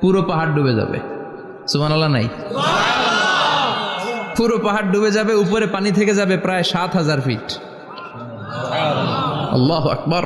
পুরো পাহাড় ডুবে যাবে। সুমান আল্লাহ নাই? পুরো পাহাড় ডুবে যাবে উপরে পানি থেকে যাবে প্রায় সাত হাজার ফিট আল্লাহ আকবর।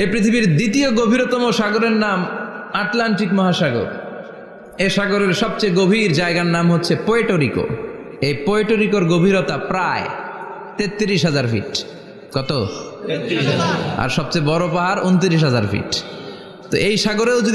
এই পৃথিবীর দ্বিতীয় গভীরতম সাগরের নাম আটলান্টিক মহাসাগর। এ সাগরের সবচেয়ে গভীর জায়গার নাম হচ্ছে পোয়েটোরিকো এই পোয়েটোরিকোর গভীরতা প্রায় তেত্রিশ হাজার ফিট কত? আর সবচেয়ে বড় পাহাড় উনত্রিশ হাজার ফিট তো এই সাগরেও যদি